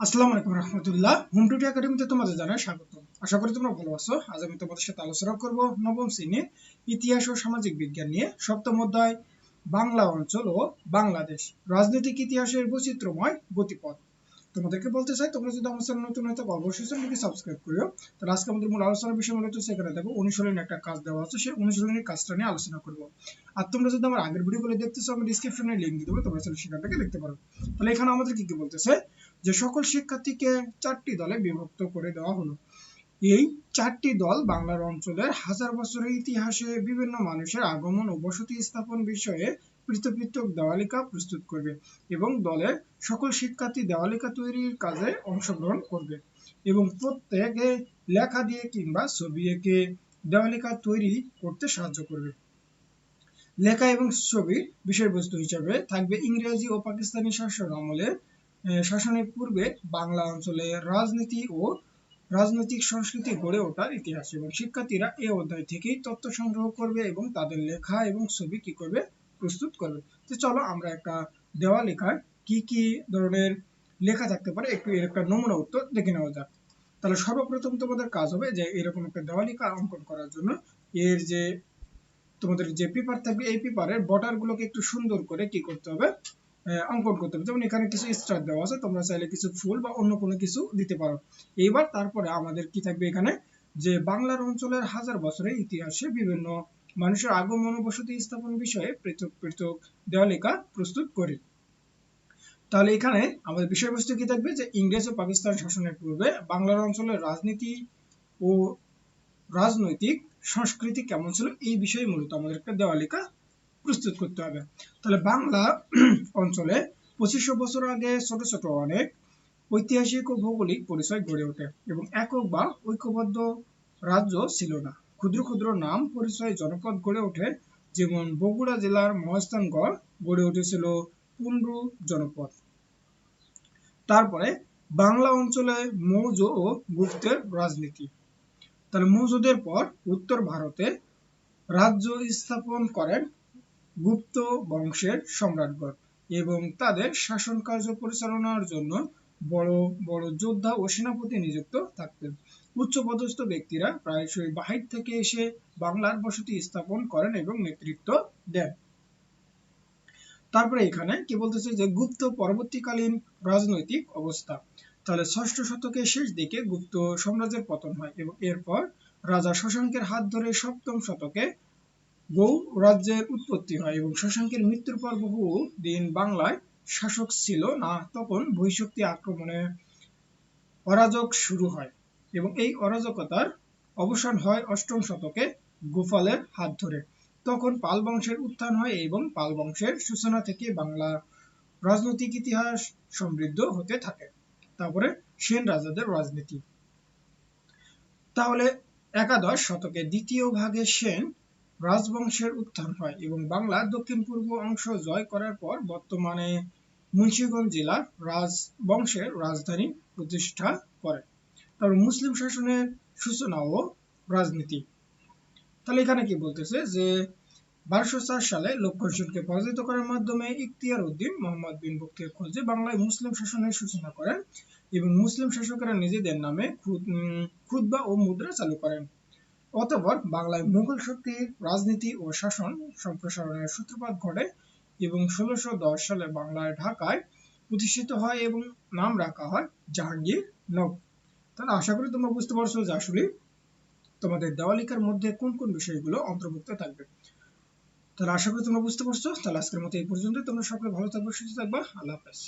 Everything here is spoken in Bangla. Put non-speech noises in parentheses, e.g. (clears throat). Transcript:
আসসালামু আলাইকুম রহমতুল্লাহ। হোম টুটি একাডেমিতে তোমাদের জানাই স্বাগত। আশা করি তোমরা ভালো আছো। আজ আমি তোমাদের সাথে আলোচনা করব নবম ইতিহাস ও সামাজিক বিজ্ঞান নিয়ে। সপ্তম অধ্যায়, বাংলা অঞ্চল ও বাংলাদেশ। রাজনৈতিক ইতিহাসের বৈচিত্র্যময় গতিপথ। তোমাদেরকে বলতে চাই, তোমরা যদি আমার চ্যানেল নতুন অবশ্যই সাবস্ক্রাইব করিও। তাহলে আজকে আমাদের মূল আলোচনার বিষয় সেখানে দেখো, অনুশীলনের একটা কাজ দেওয়া আছে। সেই অনুশীলনের কাজটা নিয়ে আলোচনা করব। আর তোমরা যদি আমার আগের ভিডিওগুলো দেখতেছো, আমি ডিসক্রিপশনে লিংক দিয়ে দেবো, তোমরা সেখান থেকে দেখতে পারো। তাহলে এখানে আমাদের কি কি বলতেছে? যে সকল শিক্ষার্থীকে চারটি দলে বিভক্ত করে দেওয়া হলো। এই চারটি দল বাংলার অঞ্চলের হাজার বছরের ইতিহাসে বিভিন্ন মানুষের আগমন ও বসতি স্থাপন বিষয়ে পৃথক দেওয়ালিকা প্রস্তুত করবে এবং দলের সকল শিক্ষার্থী দেওয়ালিকা তৈরির কাজে অংশগ্রহণ করবে এবং প্রত্যেকে লেখা দিয়ে কিংবা ছবি এঁকে দেওয়ালিকা তৈরি করতে সাহায্য করবে। লেখা এবং ছবি বিষয়বস্তু হিসাবে থাকবে ইংরেজি ও পাকিস্তানি শাসন আমলে শাসনের পূর্বে বাংলা অঞ্চলে রাজনীতি ও রাজনৈতিক সংস্কৃতি গড়ে ওঠার ইতিহাস এবং শিক্ষার্থীরা এই অধ্যায় থেকেই তথ্য সংগ্রহ করবে এবং তাদের লেখা এবং ছবি কি করবে প্রস্তুত করবে। তো চলো আমরা একটা দেওয়া লেখার কি কি ধরনের লেখা থাকতে পারে, একটু এর একটা নমুনা উত্তর দেখে নেওয়া যাক। তাহলে সর্বপ্রথম তোমাদের কাজ হবে যে এরকম একটা দেওয়ালিকা অঙ্কন করার জন্য। এর যে তোমাদের যে পেপার থাকবে, এই পেপারের বর্ডার গুলোকে একটু সুন্দর করে কি করতে হবে অঙ্কন করতে হবে। যেমন এখানে কিছু স্টার দেওয়া আছে, তোমরা চাইলে কিছু ফুল বা অন্য কোনো কিছু দিতে পারো। এইবার তারপরে আমাদের কি থাকবে এখানে? যে বাংলার অঞ্চলের হাজার বছরের ইতিহাসে বিভিন্ন মানুষের আগমন বসতি স্থাপন বিষয়ে পৃথক পৃথক দেওয়ালিকা প্রস্তুত করি। তাহলে এখানে আমাদের বিষয়বস্তু কি থাকবে? যে ইংরেজ ও পাকিস্তান শাসনের পূর্বে বাংলার অঞ্চলের রাজনীতি ও রাজনৈতিক সংস্কৃতি কেমন ছিল? এই বিষয়ে মূলত আমাদের একটা দেওয়ালিকা প্রস্তুত করতে হবে। তাহলে বাংলা (clears throat) অঞ্চলে পঁচিশশো বছর আগে ছোট ছোট অনেক ঐতিহাসিক ও ভৌগোলিক পরিচয় গড়ে ওঠে এবং একক বা ঐক্যবদ্ধ রাজ্য ছিল না। ক্ষুদ্র ক্ষুদ্র নাম পরিচয় জনপদ গড়ে ওঠে, যেমন বগুড়া জেলার মহাস্থানগড় গড়ে উঠেছিল পুন্ডু জনপদ। তারপরে বাংলা অঞ্চলে মৌজ ও গুপ্তের রাজনীতি। তাহলে মৌজদের পর উত্তর ভারতে রাজ্য স্থাপন করেন গুপ্ত বংশের সম্রাটগণ এবং তাদের শাসন কার্য পরিচালনার জন্য বড় বড় যোদ্ধা ও সেনাপতি নিযুক্ত থাকতেন। উচ্চপদস্থ ব্যক্তিরা প্রায়শই বাহির থেকে এসে বাংলার বসতি স্থাপন করেন এবং নেতৃত্ব দেন। তারপরে এখানে কি বলতেছে যে, গুপ্ত পরবর্তীকালীন রাজনৈতিক অবস্থা। তাহলে ষষ্ঠ শতকের শেষ দিকে গুপ্ত সাম্রাজ্যের পতন হয় এবং এরপর রাজা শশাঙ্কের হাত ধরে সপ্তম শতকে গৌ রাজ্যের উৎপত্তি হয় এবং শশাঙ্কের মৃত্যুর পর বহু দিন বাংলায় শাসক ছিল না, তখন বৈশক্তি আক্রমণে অরাজক শুরু হয় এবং এই অরাজকতার অবসান হয় অষ্টম শতকে গোপালের হাত ধরে। তখন পাল বংশের উত্থান হয় এবং পাল বংশের সূচনা থেকে বাংলা রাজনৈতিক ইতিহাস সমৃদ্ধ হতে থাকে। তারপরে সেন রাজাদের রাজনীতি। তাহলে একাদশ শতকে দ্বিতীয় ভাগে সেন রাজবংশের উত্থান হয় এবং বাংলার দক্ষিণ পূর্ব অংশ জয় করার পর বর্তমানে মুন্সিগঞ্জ জেলার রাজবংশের রাজধানী প্রতিষ্ঠা করে। তারপর মুসলিম শাসনের সূচনা ও রাজনীতি। তাহলে এখানে কি বলতেছে? যে বারোশো চার সালে লক্ষণ পরাজিত করার মাধ্যমে ইখতিয়ার উদ্দিন মোহাম্মদ বিন বক্তির খোঁজে বাংলায় মুসলিম শাসনের সূচনা করেন এবং মুসলিম শাসকেরা নিজেদের নামে খুতবা ও মুদ্রা চালু করেন। অতঃপর বাংলায় মুঘল শক্তির রাজনীতি ও শাসন সম্প্রসারণের সূত্রপাত ঘটে এবং ষোলোশো দশ সালে বাংলায় ঢাকায় প্রতিষ্ঠিত হয় এবং নাম রাখা হয় জাহাঙ্গীর নব তাহলে আশা করি তোমরা বুঝতে পারছ যে আসলে তোমাদের দেওয়ালিকার মধ্যে কোন কোন বিষয়গুলো অন্তর্ভুক্ত থাকবে। তাহলে আশা করি তোমরা বুঝতে পারছ। তাহলে আজকের মতো এই পর্যন্ত তোমরা সকলে ভালো থাকবে, সুস্থ থাকবা। আল্লাহ হাফেজ।